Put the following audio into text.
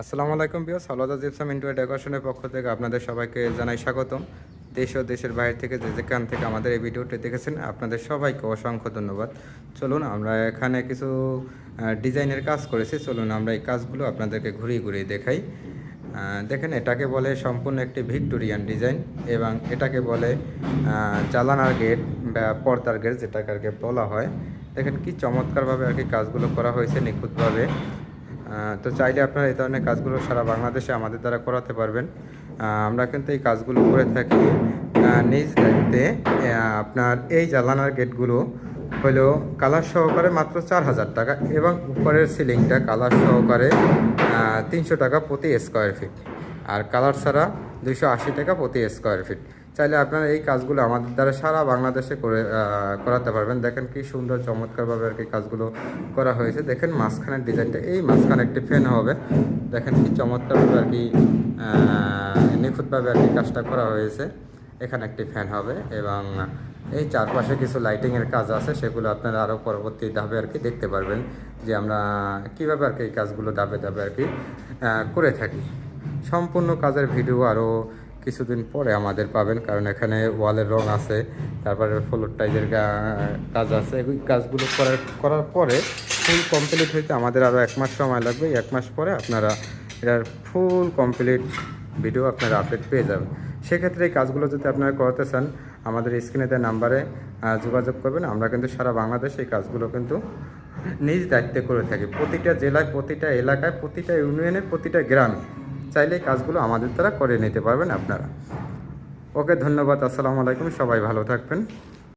আসসালামু আলাইকুম bio সালাদা gypsum ইন্টুয়া ডেকোরেশনের পক্ষ থেকে আপনাদের সবাইকে জানাই স্বাগতম। দেশ ও দেশের বাইরে থেকে যে যেখান থেকে আমাদের এই ভিডিওটি দেখেছেন, আপনাদের সবাইকে অসংখ্য ধন্যবাদ। চলুন, আমরা এখানে কিছু ডিজাইনের কাজ করেছি। চলুন, আমরা এই কাজগুলো আপনাদেরকে ঘুরিয়ে ঘুরিয়ে দেখাই। দেখেন, এটাকে বলে সম্পূর্ণ একটি ভিক্টোরিয়ান ডিজাইন এবং এটাকে বলে জালানার গেট বা পর্দার গেট, যেটাকে আর বলা হয়। দেখেন, কি চমৎকারভাবে আর কি কাজগুলো করা হয়েছে নিখুঁতভাবে। তো চাইলে আপনারা এই ধরনের কাজগুলো সারা বাংলাদেশে আমাদের দ্বারা করাতে পারবেন। আমরা কিন্তু এই কাজগুলো করে থাকি। নিজ দায়িত্বে আপনার এই জ্বালানার গেটগুলো হলো কালার সহকারে মাত্র চার হাজার টাকা এবং উপরের সিলিংটা কালার সহকারে তিনশো টাকা প্রতি স্কোয়ার ফিট আর কালার ছাড়া দুইশো আশি টাকা প্রতি স্কোয়ার ফিট চাইলে আপনারা এই কাজগুলো আমাদের দ্বারা সারা বাংলাদেশে করে করাতে পারবেন। দেখেন কি সুন্দর, চমৎকারভাবে আর কি কাজগুলো করা হয়েছে। দেখেন মাঝখানের ডিজাইনটা এই মাঝখানে একটি ফ্যান হবে। দেখেন কি চমৎকারভাবে আর কি নিখুঁতভাবে আর কি কাজটা করা হয়েছে। এখানে একটি ফ্যান হবে এবং এই চারপাশে কিছু লাইটিংয়ের কাজ আছে। সেগুলো আপনারা আরও পরবর্তী ধাপে আর কি দেখতে পারবেন যে আমরা কীভাবে আর কি এই কাজগুলো ধাপে ধাপে আর কি করে থাকি। সম্পূর্ণ কাজের ভিডিও আরও কিছুদিন পরে আমাদের পাবেন, কারণ এখানে ওয়ালের রং আছে, তারপরে ফ্লোর টাইজের কাজ আছে। এই কাজগুলো করার করার পরে ফুল কমপ্লিট হইতে আমাদের আরও এক মাস সময় লাগবে। এক মাস পরে আপনারা এটার ফুল কমপ্লিট ভিডিও আপনারা আপডেট পেয়ে যাবেন। সেক্ষেত্রে এই কাজগুলো যদি আপনারা করতে চান, আমাদের স্ক্রিনে দেওয়া নাম্বারে যোগাযোগ করবেন। আমরা কিন্তু সারা বাংলাদেশে এই কাজগুলো কিন্তু নিজ দায়িত্বে করে থাকি। প্রতিটা জেলায়, প্রতিটা এলাকায়, প্রতিটা ইউনিয়নে প্রতিটা গ্রামে। চাইলে কাজগুলো আমাদের দ্বারা করে নিতে পারবেন আপনারা। ওকে ধন্যবাদ, আসসালামু আলাইকুম, সবাই ভালো থাকবেন।